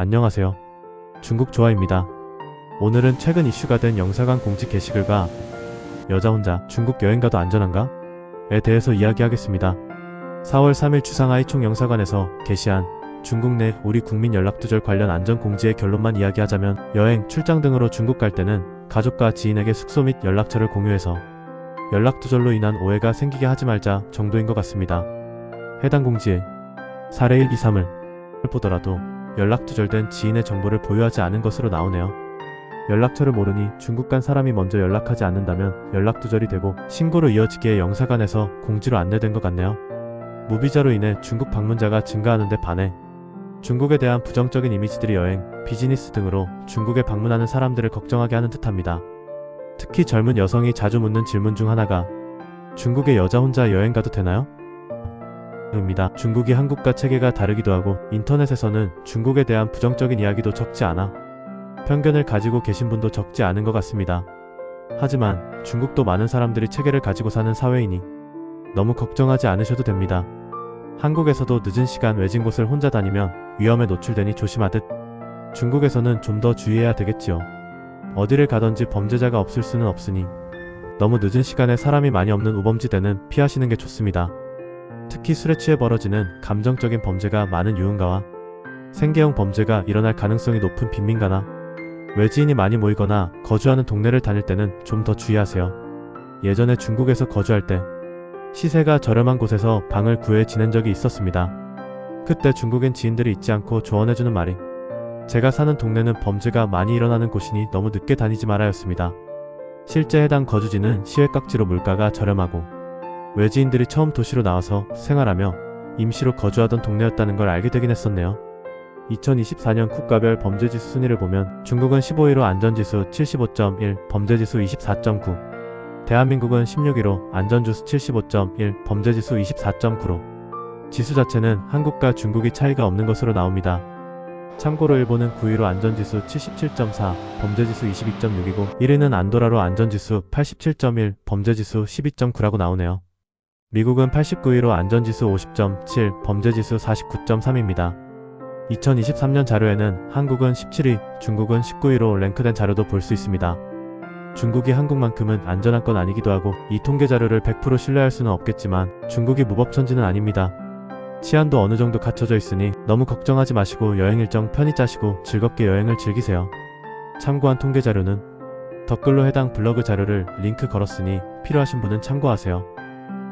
안녕하세요. 중국 조아입니다. 오늘은 최근 이슈가 된 영사관 공지 게시글과 여자 혼자 중국 여행 가도 안전한가? 에 대해서 이야기하겠습니다. 4월 3일 주상하이 총 영사관에서 게시한 중국 내 우리 국민 연락두절 관련 안전 공지의 결론만 이야기하자면 여행, 출장 등으로 중국 갈 때는 가족과 지인에게 숙소 및 연락처를 공유해서 연락두절로 인한 오해가 생기게 하지 말자 정도인 것 같습니다. 해당 공지에 사례 1, 2, 3을 보더라도 연락 두절된 지인의 정보를 보유하지 않은 것으로 나오네요. 연락처를 모르니 중국 간 사람이 먼저 연락하지 않는다면 연락 두절이 되고 신고로 이어지기에 영사관에서 공지로 안내된 것 같네요. 무비자로 인해 중국 방문자가 증가하는 데 반해 중국에 대한 부정적인 이미지들이 여행, 비즈니스 등으로 중국에 방문하는 사람들을 걱정하게 하는 듯합니다. 특히 젊은 여성이 자주 묻는 질문 중 하나가 중국에 여자 혼자 여행 가도 되나요? 입니다. 중국이 한국과 체계가 다르기도 하고 인터넷에서는 중국에 대한 부정적인 이야기도 적지 않아 편견을 가지고 계신 분도 적지 않은 것 같습니다. 하지만 중국도 많은 사람들이 체계를 가지고 사는 사회이니 너무 걱정하지 않으셔도 됩니다. 한국에서도 늦은 시간 외진 곳을 혼자 다니면 위험에 노출되니 조심하듯 중국에서는 좀 더 주의해야 되겠지요. 어디를 가든지 범죄자가 없을 수는 없으니 너무 늦은 시간에 사람이 많이 없는 우범지대는 피하시는 게 좋습니다. 특히 술에 취해 벌어지는 감정적인 범죄가 많은 유흥가와 생계형 범죄가 일어날 가능성이 높은 빈민가나 외지인이 많이 모이거나 거주하는 동네를 다닐 때는 좀 더 주의하세요. 예전에 중국에서 거주할 때 시세가 저렴한 곳에서 방을 구해 지낸 적이 있었습니다. 그때 중국인 지인들이 잊지 않고 조언해주는 말이 제가 사는 동네는 범죄가 많이 일어나는 곳이니 너무 늦게 다니지 말아였습니다. 실제 해당 거주지는 시외 깍지로 물가가 저렴하고 외지인들이 처음 도시로 나와서 생활하며 임시로 거주하던 동네였다는 걸 알게 되긴 했었네요. 2024년 국가별 범죄지수 순위를 보면 중국은 15위로 안전지수 75.1, 범죄지수 24.9, 대한민국은 16위로 안전지수 75.1, 범죄지수 24.9로 지수 자체는 한국과 중국이 차이가 없는 것으로 나옵니다. 참고로 일본은 9위로 안전지수 77.4, 범죄지수 22.6이고 1위는 안도라로 안전지수 87.1, 범죄지수 12.9라고 나오네요. 미국은 89위로 안전지수 50.7, 범죄지수 49.3입니다. 2023년 자료에는 한국은 17위, 중국은 19위로 랭크된 자료도 볼 수 있습니다. 중국이 한국만큼은 안전한 건 아니기도 하고 이 통계 자료를 100% 신뢰할 수는 없겠지만 중국이 무법천지는 아닙니다. 치안도 어느 정도 갖춰져 있으니 너무 걱정하지 마시고 여행 일정 편히 짜시고 즐겁게 여행을 즐기세요. 참고한 통계 자료는 댓글로 해당 블로그 자료를 링크 걸었으니 필요하신 분은 참고하세요.